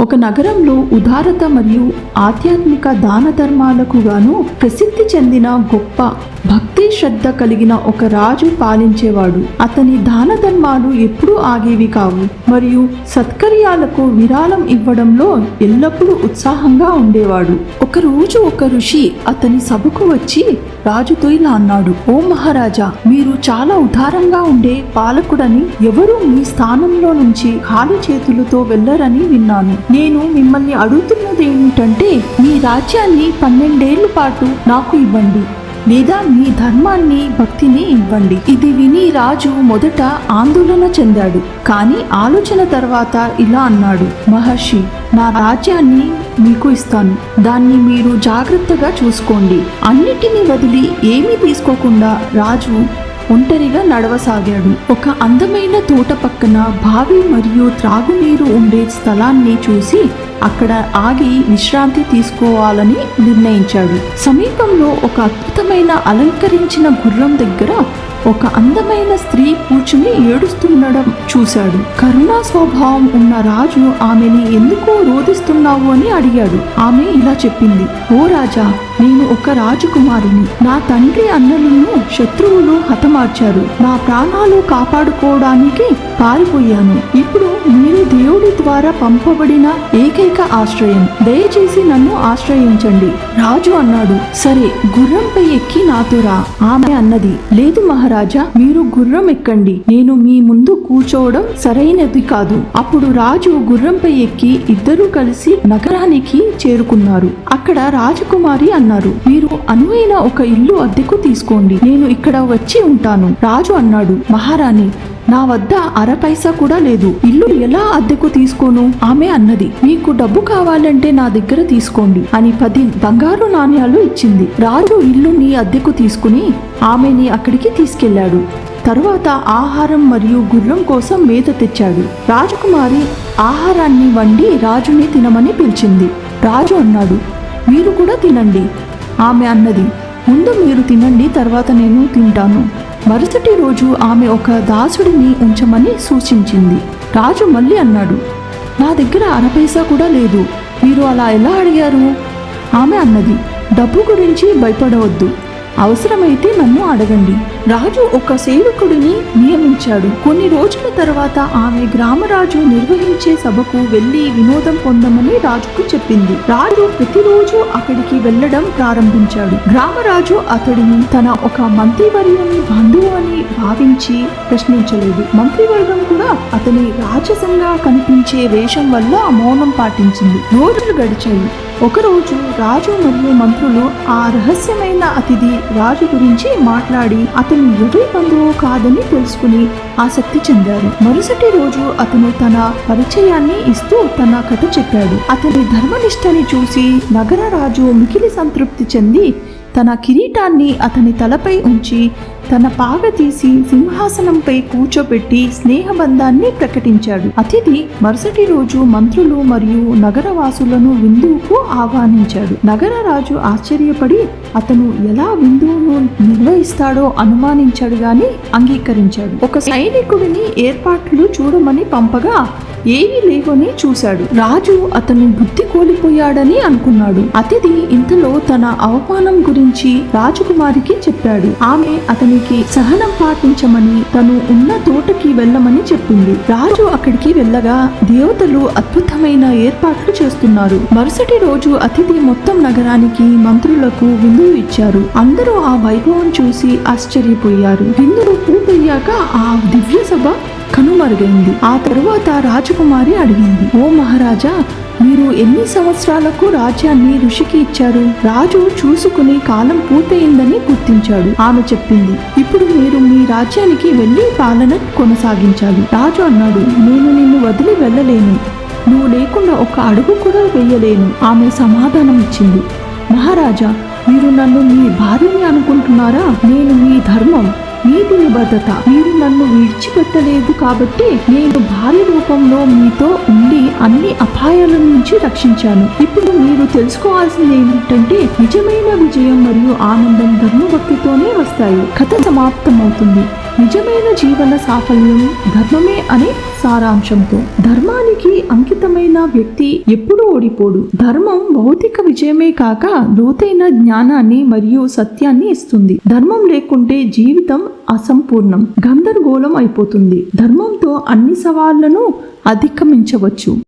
ఒక నగరంలో ఉదారత మరియు ఆధ్యాత్మిక దాన ధర్మాలకు గాను ప్రసిద్ధి చెందిన గొప్ప భక్తి శ్రద్ధ కలిగిన ఒక రాజు పాలించేవాడు. అతని దాన ధర్మాలు ఎప్పుడూ ఆగేవి కావు మరియు సత్కర్యాలకు విరాళం ఇవ్వడంలో ఎల్లప్పుడూ ఉత్సాహంగా ఉండేవాడు. ఒక రోజు ఒక ఋషి అతని సభకు వచ్చి రాజుతో ఇలా అన్నాడు ఓ మహారాజా మీరు చాలా ఉదారంగా ఉండే పాలకుడని ఎవరు మీ స్థానంలో నుంచి ఖాళీ చేతులతో వెళ్ళరని విన్నాను. నేను మిమ్మల్ని అడుగుతున్నది ఏమిటంటే మీ రాజ్యాన్ని పన్నెండేళ్ళ పాటు నాకు ఇవ్వండి. లేదా మీ ధర్మాన్ని భక్తిని ఇవ్వండి. ఇది విని రాజు మొదట ఆందోళన చెందాడు. కానీ ఆలోచన తర్వాత ఇలా అన్నాడు మహర్షి నా రాజ్యాన్ని మీకు ఇస్తాను. దాన్ని మీరు జాగ్రత్తగా చూసుకోండి. అన్నిటినీ వదిలి ఏమీ తీసుకోకుండా రాజు ఒంటరిగా నడవసాగాడు. ఒక అందమైన తోట పక్కన బావి మరియు త్రాగునీరు ఉండే స్థలాన్ని చూసి అక్కడ ఆగి విశ్రాంతి తీసుకోవాలని నిర్ణయించాడు. సమీపంలో ఒక అద్భుతమైన అలంకరించిన గుర్రం దగ్గర ఒక అందమైన స్త్రీ కూర్చుని ఏడుస్తుండడం చూశాడు. కరుణా స్వభావం ఉన్న రాజు ఆమెని ఎందుకు రోధిస్తున్నావు అని అడిగాడు. ఆమె ఇలా చెప్పింది ఓ రాజా నేను ఒక రాజకుమారిని. నా తండ్రి అన్నలను శత్రువులు హతమార్చారు. నా ప్రాణాలు కాపాడుకోవడానికి పారిపోయాను. ఇప్పుడు మీరు దేవుడి ద్వారా పంపబడిన ఏకైక ఆశ్రయం. దయచేసి నన్ను ఆశ్రయించండి. రాజు అన్నాడు సరే గుర్రంపై ఎక్కి నాతో రా. ఆమె అన్నది లేదు మహారాజా మీరు గుర్రం ఎక్కండి. నేను మీ ముందు కూర్చోవడం సరైనది కాదు. అప్పుడు రాజు గుర్రంపై ఎక్కి ఇద్దరూ కలిసి నగరానికి చేరుకున్నారు. అక్కడ రాజకుమారి అన్నారు మీరు అనువైన ఒక ఇల్లు అద్దెకు తీసుకోండి. నేను ఇక్కడ వచ్చి ఉంటాను. రాజు అన్నాడు మహారాణి నా వద్ద అర పైసా కూడా లేదు. ఇల్లు ఎలా అద్దెకు తీసుకోను? ఆమె అన్నది. మీకు డబ్బు కావాలంటే నా దగ్గర తీసుకోండి అని పది బంగారు నాణ్యాలు ఇచ్చింది. రాజు ఇల్లుని అద్దెకు తీసుకుని ఆమెని అక్కడికి తీసుకెళ్ళాడు తరువాత ఆహారం మరియు గుర్రం కోసం మేత తెచ్చాడు. రాజకుమారి ఆహారాన్ని వండి రాజుని తినమని పిలిచింది. రాజు అన్నాడు మీరు కూడా తినండి. ఆమె అన్నది ముందు మీరు తినండి తర్వాత నేను తింటాను. మరుసటి రోజు ఆమె ఒక దాసుడిని ఉంచమని సూచించింది. రాజు మళ్ళీ అన్నాడు నా దగ్గర అరపైసా కూడా లేదు. మీరు అలా ఎలా అడిగారు? ఆమె అన్నది డబ్బు గురించి భయపడవద్దు. అవసరమైతే నన్ను అడగండి. రాజు ఒక సేవకుడిని నియమించాడు. కొన్ని రోజుల తర్వాత ఆమె గ్రామరాజు నిర్వహించే సభకు వెళ్ళి వినోదం పొందమని రాజుకు చెప్పింది. రాజు ప్రతిరోజు అక్కడికి వెళ్ళడం ప్రారంభించాడు. గ్రామరాజు అతడిని తన ఒక మంత్రివర్యుని బంధువు అని భావించి ప్రశ్నించలేదు. మంత్రివర్గం కూడా అతని రాజసంగా కనిపించే వేషం వల్ల మౌనం పాటించింది. రోజులు గడిచాయి. ఒకరోజు రాజు మరియు మంత్రులు ఆ రహస్యమైన అతిథి రాజు గురించి మాట్లాడి అతను ఎవరి బంధువు కాదని తెలుసుకుని ఆసక్తి చెందారు. మరుసటి రోజు అతను తన పరిచయాన్ని ఇస్తూ తన కథ చెప్పాడు. అతని ధర్మనిష్టని చూసి నగర రాజు మికిలి సంతృప్తి చెంది తన కిరీటాన్ని అతని తలపై ఉంచి తన పాగ తీసి సింహాసనంపై కూర్చోబెట్టి స్నేహబంధాన్ని ప్రకటించాడు. అతిథి మరుసటి రోజు మంత్రులు మరియు నగరవాసులను విందువుకు ఆహ్వానించాడు. నగరరాజు ఆశ్చర్యపడి అతను ఎలా విందువును నిర్వహిస్తాడో అనుమానించాడు గాని అంగీకరించాడు. ఒక సైనికుడిని ఏర్పాట్లు చూడమని పంపగా ఏమీ లేవని చూశాడు. రాజు అతను బుద్ధి కోల్పోయాడని అనుకున్నాడు. అతిథి ఇంతలో తన అవమానం గురించి రాజకుమారికి చెప్పాడు. ఆమె అతనికి సహనం పాటించమని తను ఉన్న తోటకి వెళ్ళమని చెప్పింది. రాజు అక్కడికి వెళ్ళగా దేవతలు అద్భుతమైన ఏర్పాట్లు చేస్తున్నారు. మరుసటి రోజు అతిథి మొత్తం నగరానికి మంత్రులకు విందులు ఇచ్చారు. అందరూ ఆ వైభవం చూసి ఆశ్చర్యపోయారు. విందులు పూర్తయ్యాక ఆ దివ్య సభ కనుమరుగైంది. ఆ తరువాత రాజకుమారి అడిగింది ఓ మహారాజా మీరు ఎన్ని సంవత్సరాలకు రాజ్యాన్ని ఋషికి ఇచ్చారు? రాజు చూసుకుని కాలం పూర్తయిందని గుర్తించాడు. ఆమె చెప్పింది ఇప్పుడు మీరు మీ రాజ్యానికి వెళ్ళి పాలన కొనసాగించాలి. రాజు అన్నాడు నేను నిన్ను వదిలి వెళ్ళలేను. నువ్వు లేకుండా ఒక అడుగు కూడా వేయలేను. ఆమె సమాధానం ఇచ్చింది మహారాజా మీరు నన్ను మీ భార్యని అనుకుంటున్నారా? నేను మీ ధర్మం. నీటి నిబద్ధత. మీరు నన్ను విడిచిపెట్టలేదు కాబట్టి నేను భార్య రూపంలో మీతో ఉండి అన్ని అపాయాల నుంచి రక్షించాను. ఇప్పుడు మీరు తెలుసుకోవాల్సింది ఏమిటంటే నిజమైన విజయం మరియు ఆనందం ధర్మభక్తితోనే వస్తాయి. కథ సమాప్తమవుతుంది. నిజమైన జీవన సాఫల్యం ధర్మమే అనే సారాంశంతో ధర్మానికి అంకితమైన వ్యక్తి ఎప్పుడూ ఓడిపోడు. ధర్మం భౌతిక విజయమే కాక లోతైన జ్ఞానాన్ని మరియు సత్యాన్ని ఇస్తుంది. ధర్మం లేకుంటే జీవితం అసంపూర్ణం గందరగోళం అయిపోతుంది. ధర్మంతో అన్ని సవాళ్ళను అధిగమించవచ్చు.